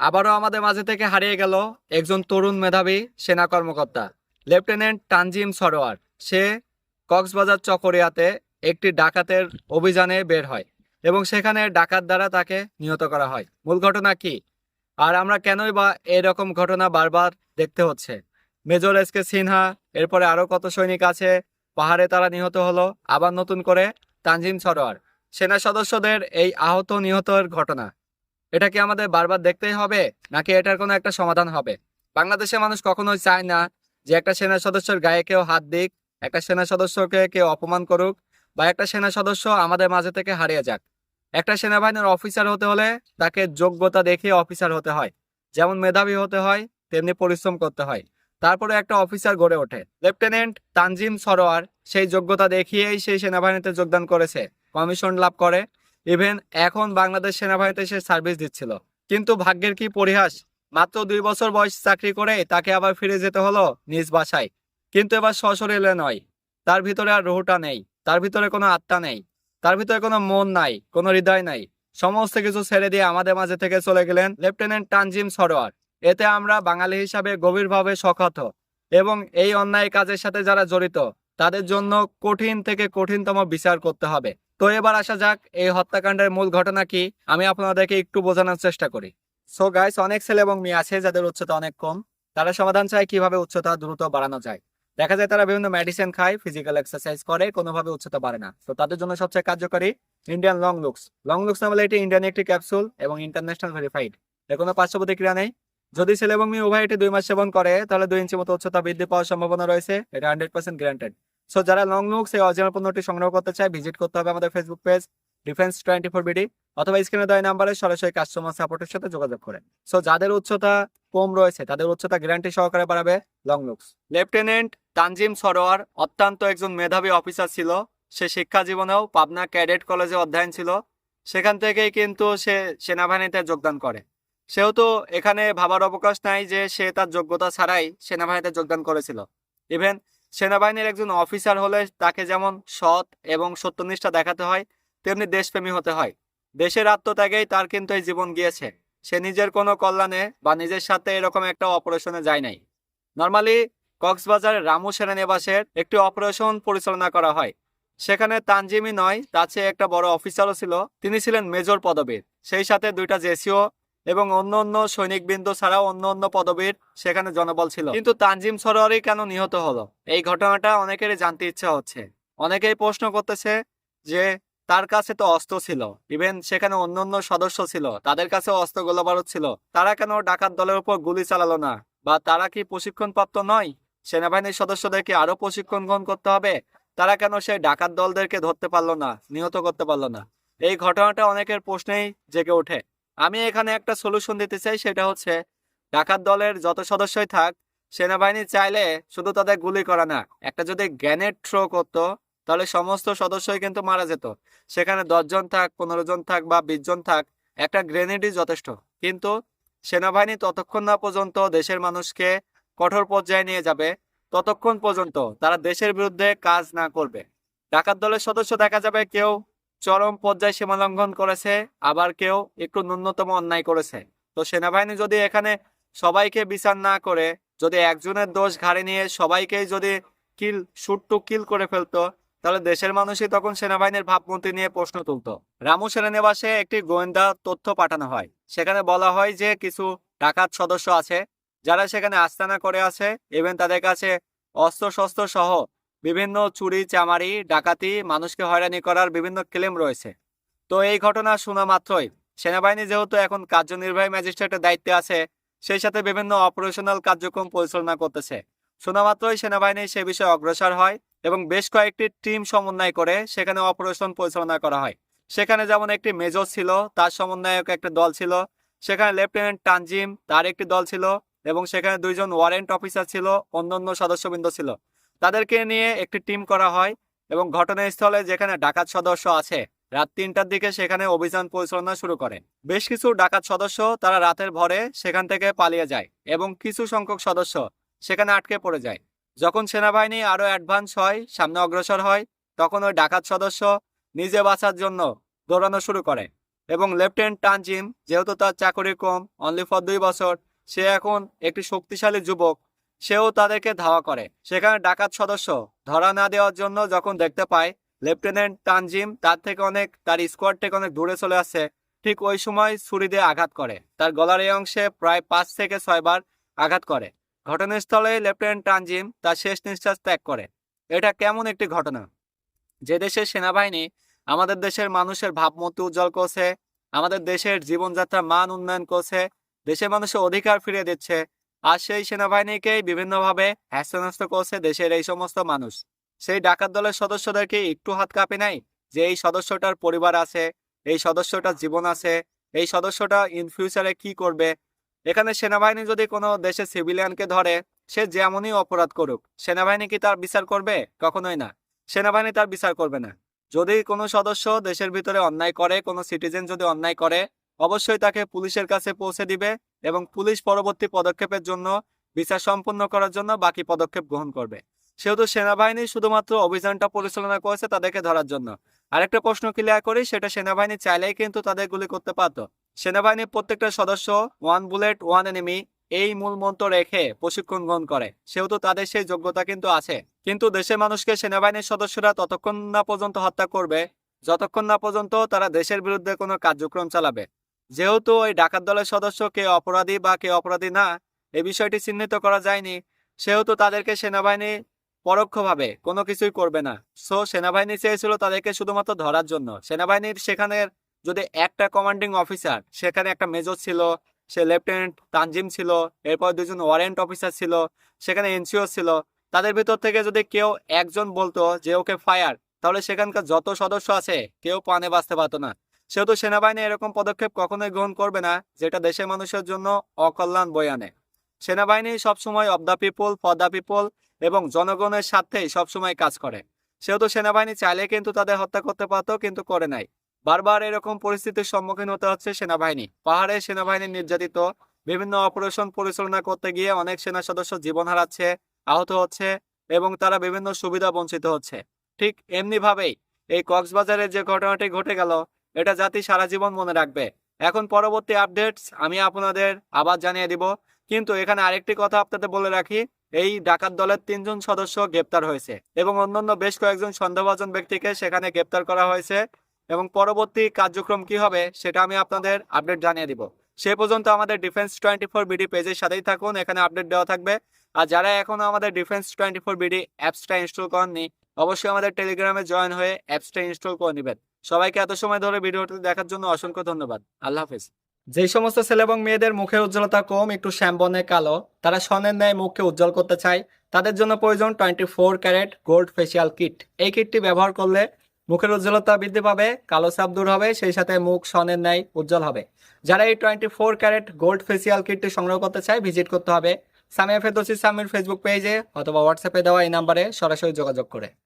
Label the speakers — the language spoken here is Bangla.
Speaker 1: আবারও আমাদের মাঝে থেকে হারিয়ে গেল একজন তরুণ মেধাবী সেনা কর্মকর্তা, লেফটেন্যান্ট তানজিম সরোয়ার। সে কক্সবাজার চকরিয়াতে একটি ডাকাতের অভিযানে বের হয় এবং সেখানে ডাকাত দ্বারা তাকে নিহত করা হয়। মূল ঘটনা কি? আর আমরা কেনই বা এরকম ঘটনা বারবার দেখতে হচ্ছে? মেজর এস কে সিনহা, এরপরে আরও কত সৈনিক আছে, পাহাড়ে তারা নিহত হলো, আবার নতুন করে তানজিম সরোয়ার। সেনা সদস্যদের এই আহত নিহতের ঘটনা। এটা কি আমাদের বারবার দেখতেই হবে? নাকি এটার কোনো একটা সমাধান হবে? বাংলাদেশের মানুষ কখনোই চায় না যে একটা সেনা সদস্যের গায়ে কেউ হাত দিক, একটা সেনা সদস্যকে কেউ অপমান করুক বা একটা সেনা সদস্য আমাদের মাঝে থেকে হারিয়ে যাক। একটা সেনাবাহিনীর অফিসার হতে হলে তাকে যোগ্যতা দেখিয়ে অফিসার হতে হয়। যেমন মেধাবী হতে হয়, তেমনি পরিশ্রম করতে হয়। তারপরে একটা অফিসার গড়ে ওঠে। লেফটেন্যান্ট তানজিম সরোয়ার সেই যোগ্যতা দেখিয়েই সেই সেনাবাহিনীতে যোগদান করেছে। কমিশন লাভ করে। ইভেন এখন বাংলাদেশ সেনাবাহিনীতে সে সার্ভিস দিচ্ছিল। কিন্তু ভাগ্যের কি পরিহাস? মাত্র দুই বছর বয়স চাকরি করে তাকে আবার ফিরে যেতে হলো নিজ বাসায়। কিন্তু এবার সশরীরে নয়। তার ভিতরে আর রুহুটা নেই। তার ভিতরে কোনো আত্মা নেই। তার ভিতরে কোনো মন নাই, কোনো হৃদয় নাই। সমস্ত কিছু ছেড়ে দিয়ে আমাদের মাঝে থেকে চলে গেলেন লেফটেন্যান্ট তানজিম সরোয়ার এতে আমরা বাঙালি হিসাবে গভীরভাবে শখাত এবং এই অন্যায় কাজের সাথে যারা জড়িত, তাদের জন্য কঠিন থেকে কঠিনতম বিচার করতে হবে। তো এবার আসা যাক, এই হত্যাকাণ্ডের মূল ঘটনা কি? আমি আপনাদেরকে একটু বোঝানোর চেষ্টা করি। সো গাইস অনেক ছেলে এবং মেয়ে আছে যাদের উচ্চতা অনেক কম। তারা সমাধান চায় কীভাবে উচ্চতা দ্রুত বাড়ানো যায়। দেখা যায় তারা বিভিন্ন মেডিসিন খায় ফিজিক্যাল এক্সারসাইজ করে, কোনোভাবে উচ্চতা বাড়ে না। তো তাদের জন্য সবচেয়ে কার্যকরী Indian long looks long looks নামে এটি ইন্ডিয়ান একটি ক্যাপসুল এবং ইন্টারন্যাশনাল ভেরিফাইড এর কোনো পার্শ্ব প্রতিক্রিয়া নেই। যদি ছেলে এবং মেয়ে উভয় এটি দুই মাস সেবন করে, তাহলে দুই ইঞ্চি মতো উচ্চতা বৃদ্ধি পাওয়ার সম্ভাবনা রয়েছে। এটা হান্ড্রেড পার্সেন্ট গ্যারান্টেড সো যারা লং লুকস এই অরিজিনাল পণ্যটি সংগ্রহ করতে চায় ভিজিট করতে হবে আমাদের Facebook page defence twenty four BD অথবা স্ক্রিনে দেওয়া নাম্বারে সরাসরি কাস্টমার সাপোর্টের সাথে যোগাযোগ করে। সো যাদের উচ্চতা কম রয়েছে, তাদের উচ্চতা গ্যারান্টি সহকারে বাড়াবে long looks lieutenant Tanzim Sarwar অত্যন্ত একজন মেধাবী অফিসার ছিল। সে শিক্ষা জীবনেও পাবনা ক্যাডেট কলেজে অধ্যয়ন ছিল। সেখান থেকেই কিন্তু সে সেনাবাহিনীতে যোগদান করে। সেহেতু এখানে ভাবার অবকাশ নাই যে সে তার যোগ্যতা ছাড়াই সেনাবাহিনীতে যোগদান করেছিল। ইভেন সেনাবাহিনীর একজন অফিসার হলে তাকে যেমন সৎ এবং সত্যনিষ্ঠা দেখাতে হয়, তেমনি দেশপ্রেমী হতে হয়। দেশের আত্মত্যাগেই তার কিন্তু এই জীবন গিয়েছে। সে নিজের কোনো কল্যাণে বা নিজের সাথে এরকম একটা অপারেশনে যায় নাই। নর্মালি কক্সবাজারের রামু সেনানিবাসের একটি অপারেশন পরিচালনা করা হয়। সেখানে তানজিমি নয়, তার একটা বড় অফিসারও ছিল। তিনি ছিলেন মেজর পদবীর। সেই সাথে দুইটা জেসিও এবং অন্য অন্য সৈনিকবৃন্দ ছাড়াও অন্য অন্য পদবীর সেখানে জনবল ছিল। কিন্তু তানজিম সরোয়ারই কেন নিহত হলো? এই ঘটনাটা অনেকেরই জানতে ইচ্ছা হচ্ছে। অনেকেই প্রশ্ন করতেছে যে, তার কাছে তো অস্ত্র ছিল। ইভেন সেখানে অন্য অন্য সদস্য ছিল। তাদের কাছে অস্ত্র গোলাবারুদ ছিল। তারা কেন ডাকাত দলের উপর গুলি চালালো না? বা তারা কি প্রশিক্ষণপ্রাপ্ত নয়? সেনাবাহিনীর সদস্যদেরকে আরও প্রশিক্ষণ গ্রহণ করতে হবে? তারা কেন সেই ডাকাত দলদেরকে ধরতে পারল না, নিহত করতে পারল না? এই ঘটনাটা অনেকের প্রশ্নেই জেগে ওঠে। আমি এখানে একটা সলিউশন দিতে চাই, সেটা হচ্ছে ডাকাত দলের যত সদস্যই থাক, সেনাবাহিনী চাইলে শুধু তাদের গুলি করা না, একটা যদি গ্যানেট থ্রো করতো, তাহলে সমস্ত সদস্যই কিন্তু মারা যেত। সেখানে দশজন থাক, পনেরো জন থাক বা বিশ জন থাক, একটা গ্রেনেডই যথেষ্ট। কিন্তু সেনাবাহিনী ততক্ষণ না পর্যন্ত দেশের মানুষকে কঠোর পর্যায়ে নিয়ে যাবে, ততক্ষণ পর্যন্ত তারা দেশের বিরুদ্ধে কাজ না করবে। ডাকাত দলের সদস্য দেখা যাবে কেউ চরম পর্যায়ে সীমা লঙ্ঘন করেছে, আবার কেউ একটু ন্যূনতম অন্যায় করেছে। তো সেনাবাহিনী যদি এখানে সবাইকে বিচার না করে, যদি একজনের দোষ ঘাড়ে নিয়ে সবাইকেই যদি কিল শুট টু কিল করে ফেলতো, তাহলে দেশের মানুষই তখন সেনাবাহিনীর ভাবমূর্তি নিয়ে প্রশ্ন তুলতো। রামু সেনানিবাসে একটি গোয়েন্দা তথ্য পাঠানো হয়। সেখানে বলা হয় যে কিছু ডাকাত সদস্য আছে, যারা সেখানে আস্তানা করে আছে, এবং তাদের কাছে অস্ত্র সহ বিভিন্ন চুরি, চামারি, ডাকাতি, মানুষকে হয়রানি করার বিভিন্ন ক্লেম রয়েছে। তো এই ঘটনা শোনা মাত্রই। সেনাবাহিনী যেহেতু এখন কার্যনির্বাহী ম্যাজিস্ট্রেটের দায়িত্বে আছে, সেই সাথে বিভিন্ন অপারেশনাল কার্যক্রম পরিচালনা করতেছে। শোনা মাত্রই সেনাবাহিনী সে বিষয়ে অগ্রসর হয় এবং বেশ কয়েকটি টিম সমন্বয় করে সেখানে অপারেশন পরিচালনা করা হয়। সেখানে যেমন একটি মেজর ছিল, তার সমন্বয়ক একটা দল ছিল। সেখানে লেফটেন্যান্ট তানজিম, তার একটি দল ছিল এবং সেখানে দুইজন ওয়ারেন্ট অফিসার ছিল, অন্যান্য সদস্যবৃন্দ ছিল। তাদেরকে নিয়ে একটি টিম করা হয় এবং ঘটনাস্থলে যেখানে ডাকাত সদস্য আছে, রাত তিনটার দিকে সেখানে অভিযান পরিচালনা শুরু করে। বেশ কিছু ডাকাত সদস্য তারা রাতের ভরে সেখান থেকে পালিয়ে যায় এবং কিছু সংখ্যক সদস্য সেখানে আটকে পড়ে যায়। যখন সেনাবাহিনী আরও অ্যাডভান্স হয়, সামনে অগ্রসর হয়, তখন ওই ডাকাত সদস্য নিজে বাঁচার জন্য দৌড়ানো শুরু করে এবং লেফটেন্যান্ট তানজিম, যেহেতু তার চাকরি কম অনলি ফর দুই বছর, সে এখন একটি শক্তিশালী যুবক সেও তাদেরকে ধাওয়া করে। সেখানে ডাকাত সদস্য ধরা না দেওয়ার জন্য যখন দেখতে পায় লেফটেন্যান্ট তানজিম তার থেকে অনেক, তার স্কোয়াড থেকে অনেক দূরে চলে আসছে ঠিক ওই সময় ছুরি দিয়ে আঘাত করে। তার গলার এই অংশে প্রায় পাঁচ থেকে ছয়বার আঘাত করে। ঘটনাস্থলে লেফটেন্যান্ট তানজিম তার শেষ নিঃশ্বাস ত্যাগ করে। এটা কেমন একটি ঘটনা? যে দেশের সেনাবাহিনী আমাদের দেশের মানুষের ভাবমূর্তি উজ্জ্বল করছে, আমাদের দেশের জীবনযাত্রার মান উন্নয়ন করছে, দেশের মানুষের অধিকার ফিরিয়ে দিচ্ছে আর সেই সেনাবাহিনীকেই বিভিন্নভাবে হ্যাস্ত করছে দেশের এই সমস্ত মানুষ। সেই ডাকাত দলের সদস্যদেরকে একটু হাত কাঁপে নাই? যে এই সদস্যটার পরিবার আছে, এই সদস্যটার জীবন আছে, এই সদস্যটা ইন ফিউচারে কি করবে? এখানে সেনাবাহিনী যদি কোনো দেশের সিভিলিয়ানকে ধরে, সে যেমনই অপরাধ করুক, সেনাবাহিনী কি তার বিচার করবে? কখনোই না। সেনাবাহিনী তার বিচার করবে না। যদি কোনো সদস্য দেশের ভিতরে অন্যায় করে, কোনো সিটিজেন যদি অন্যায় করে, অবশ্যই তাকে পুলিশের কাছে পৌঁছে দিবে। এবং পুলিশ পরবর্তী পদক্ষেপের জন্য বিচার সম্পন্ন করার জন্য বাকি পদক্ষেপ গ্রহণ করবে। সেহেতু সেনাবাহিনী শুধুমাত্র অভিযানটা পরিচালনা করেছে তাদেরকে ধরার জন্য। আরেকটা প্রশ্ন ক্লিয়ার করি, সেটা সেনাবাহিনী চাইলেই কিন্তু তাদের গুলি করতে পারতো। সেনাবাহিনীর প্রত্যেকটা সদস্য ওয়ান বুলেট ওয়ান এনিমি এই মূল মন্ত্র রেখে প্রশিক্ষণ গ্রহণ করে। সেহেতু তাদের সেই যোগ্যতা কিন্তু আছে। কিন্তু দেশের মানুষকে সেনাবাহিনীর সদস্যরা ততক্ষণ না পর্যন্ত হত্যা করবে, যতক্ষণ না পর্যন্ত তারা দেশের বিরুদ্ধে কোনো কার্যক্রম চালাবে। যেহেতু ওই ডাকাত দলের সদস্য কে অপরাধী বা কে অপরাধী না, এ বিষয়টি চিহ্নিত করা যায়নি। সেহেতু তাদেরকে সেনাবাহিনী পরোক্ষভাবে কোনো কিছুই করবে না। সো, সেনাবাহিনী চেয়েছিল তাদেরকে শুধুমাত্র ধরার জন্য। সেনাবাহিনীর সেখানের যদি একটা কমান্ডিং অফিসার সেখানে একটা মেজর ছিল, সে লেফটেন্যান্ট তানজিম ছিল, এরপর দুজন ওয়ারেন্ট অফিসার ছিল, সেখানে এনসিও ছিল, তাদের ভিতর থেকে যদি কেউ একজন বলতো যে ওকে ফায়ার তাহলে সেখানকার যত সদস্য আছে, কেউ পানে বাঁচতে পারতো না। সেহেতু সেনাবাহিনী এরকম পদক্ষেপ কখনোই গ্রহণ করবে না, যেটা দেশের মানুষের জন্য অকল্যাণ বয়ে আনে। সেনাবাহিনী সবসময় of the people for the people এবং জনগণের স্বার্থেই সবসময় কাজ করে। সেহেতু সেনাবাহিনী চাইলে কিন্তু তাদের হত্যা করতে পারতো, কিন্তু করে নাই। বারবার এরকম পরিস্থিতির সম্মুখীন হতে হচ্ছে সেনাবাহিনী। পাহাড়ে সেনাবাহিনী নির্যাতিত, বিভিন্ন অপারেশন পরিচালনা করতে গিয়ে অনেক সেনা সদস্য জীবন হারাচ্ছে, আহত হচ্ছে এবং তারা বিভিন্ন সুবিধা বঞ্চিত হচ্ছে। ঠিক এমনি ভাবেই এই কক্সবাজারে যে ঘটনাটি ঘটে গেল এটা জাতি সারা জীবন মনে রাখবে। এখন পরবর্তী আপডেটস আমি আপনাদের আবার জানিয়ে দিব। কিন্তু এখানে আরেকটি কথা আপনাদের বলে রাখি, এই ডাকাত দলের তিনজন সদস্য গ্রেপ্তার হয়েছে এবং অন্যান্য বেশ কয়েকজন সন্দেহভাজন ব্যক্তিকে সেখানে গ্রেপ্তার করা হয়েছে এবং পরবর্তী কার্যক্রম কি হবে সেটা আমি আপনাদের আপডেট জানিয়ে দিব। সে পর্যন্ত আমাদের ডিফেন্স টোয়েন্টি ফোর বিডি পেজের সাথেই থাকুন, এখানে আপডেট দেওয়া থাকবে। আর যারা এখনও আমাদের ডিফেন্স টোয়েন্টি ফোর বিডি অ্যাপসটা ইনস্টল করেননি, অবশ্যই আমাদের টেলিগ্রামে জয়েন হয়ে অ্যাপসটা ইনস্টল করে নেবেন। সবাইকে এত সময় ধরে ভিডিওটি দেখার জন্য অসংখ্য ধন্যবাদ। আল্লাহ হাফিজ। যেই সমস্ত ছেলে এবং মেয়েদের মুখের উজ্জ্বলতা কম, একটু শ্যামবনে কালো, তারা স্বর্ণের ন্যায় মুখকে উজ্জ্বল করতে চায়, তাদের জন্য প্রয়োজন twenty four carat gold facial kit এই কিটটি ব্যবহার করলে মুখের উজ্জ্বলতা বৃদ্ধি পাবে, কালো সাপ দূর হবে, সেই সাথে মুখ স্বর্ণের ন্যায় উজ্জ্বল হবে। যারা এই twenty four carat gold facial কিটটি সংগ্রহ করতে চায় ভিজিট করতে হবে সামিয়া ফেদোসি সামির ফেসবুক পেজে অথবা হোয়াটসঅ্যাপে দেওয়া এই নাম্বারে সরাসরি যোগাযোগ করে।